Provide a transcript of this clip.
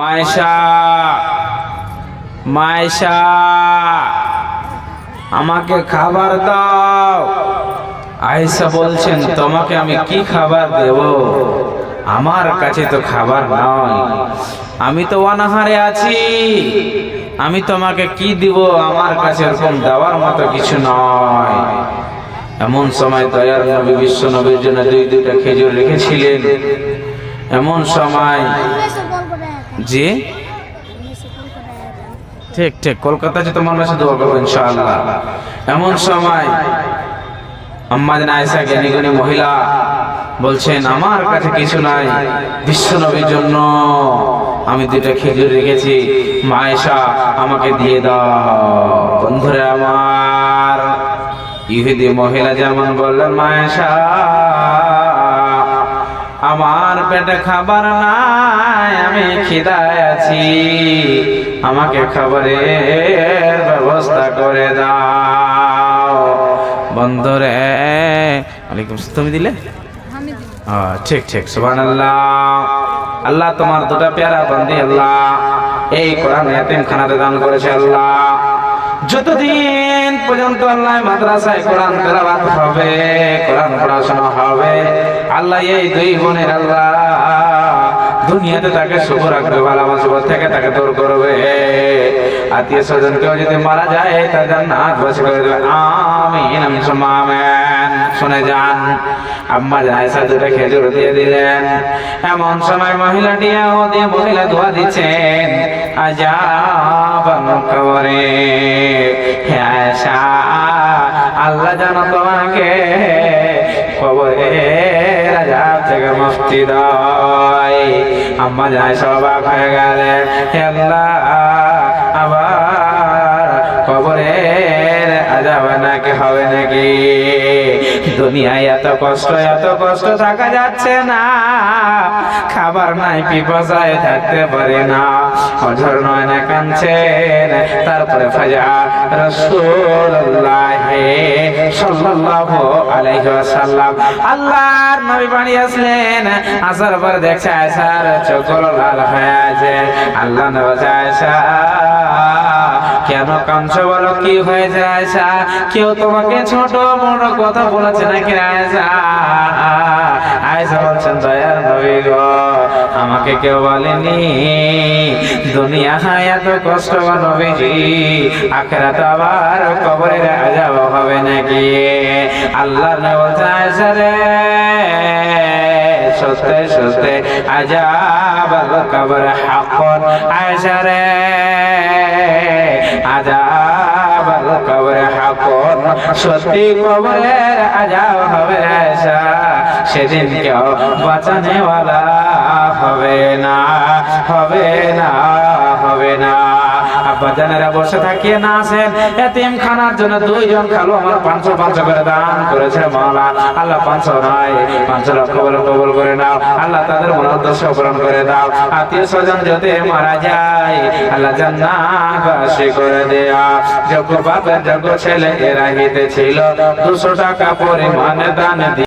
মায়েশা মায়েশা, আমাকে খাবার দাও। আয়েশা বলছেন, তোমাকে আমি কি খাবার দেব? আমার কাছে তো খাবার নয়। আমি তো অনাহারে আছি। আমি তোমাকে কি দিব? আমার কাছে এরকম দেওয়ার মতো কিছু নয়। এমন সময় দয়ার নবী বিশ্ব নবীর জন্য দুই দুইটা খেজুর রেখেছিলেন। এমন সময় জি? ঠিক ঠিক। কলকাতা যে তোমার কাছে দোয়া করব, ইনশাআল্লাহ। এমন সময় আম্মাদিন আয়েশা জ্ঞানী গুণী মহিলা বলছেন, আমার কাছে কিছু নাই, বিশ্ব নবীর জন্য। আমি দুইটা খেজুর রেখেছি। মায়েশা আমাকে দিয়ে দাও। বন্ধুরা আমার, ইহুদি মহিলা যেমন বললেন মায়েশা পেটে খাবার নাই আমি খিদায় আছি। আমাকে খাবারের ব্যবস্থা করে দাও। বন্ধুরে ওয়ালাইকুম। তুমি দিলে? ঠিক ঠিক সুবান আল্লাহ আল্লাহ তোমার দুটা পেয়ারা বন্দি আল্লাহ। এই কোরআন এতিম খানাতে দান করেছে আল্লাহ। যতদিন পর্যন্ত আল্লাহ মাদ্রাসায় কোরআন তেলাওয়াত হবে পড়াশোনা হবে। আল্লাহ এই দুই বোনের আল্লাহ দুনিয়াতে তাকে শুভ রাখবে থেকে তাকে দূর করবে। আত্মীয় স্বজন কেউ যদি মারা যায় তা জান্নাত বসে করে দেবে শুনে যান। আম্মা জায়সা খেজুর দিয়ে দিলেন। এমন সময় মহিলাটি ও দিয়ে মহিলা দোয়া দিচ্ছেন। আজাব কবরে হে আয়েশা, আল্লাহ জানো তোমাকে মুক্তি দেয় আম্মা যায় অবাক হয়ে গেলেন হে আল্লাহ আবার আজাব নাকি হবে নাকি? দুনিয়ায় এত কষ্ট এত কষ্ট থাকা যাচ্ছে না। খাবার নাই পিপাসায় থাকতে পারে না। অঝর নয় না কাঁদছেন, তারপরে ফাজা সাল্লাল্লাহু আলাইহি ওয়াসাল্লাম আল্লাহর নবী আসলেন আসার পর দেখছে চোখগুলো লাল হয়ে আছে। আল্লাহ আয়েশা, কেন কাঁদছো বলো? কি হয়েছে আয়সা কেউ তোমাকে ছোট বড় কথা বলেছে নাকি আয়সা আয়সা বলছেন, দয়ার নবী গো আমাকে কেউ বলেনি। দুনিয়া এত কষ্ট নবীজি, আখেরাত আবার কবরের আজাব হবে নাকি? আল্লাহ বলছে সত্যে সত্যে আজাব কবর রে আজাব কবর হাকন সত্যি কবরের আজাব হবে আয়সা সেদিন কেউ বাঁচানে হবে না হবে না হবে না। আব্বা জানেরা বসে থাকিয়ে না এতিম খানার জন্য দুইজন আমার পাঁচশো পাঁচশো করে দান করেছে আল্লাহ পাঁচশো নয়, পাঁচশো লক্ষ বলে কবল করে নাও। আল্লাহ তাদের পূরণ করে দাও। আত্মীয় স্বজন যদি মারা যায়, আল্লাহ জান্নাতবাসী করে দেয়া। যোগ্য যোগ্য ছেলে এরা হিতে ছিল। দুশো টাকা পরিমাণে দান দিয়ে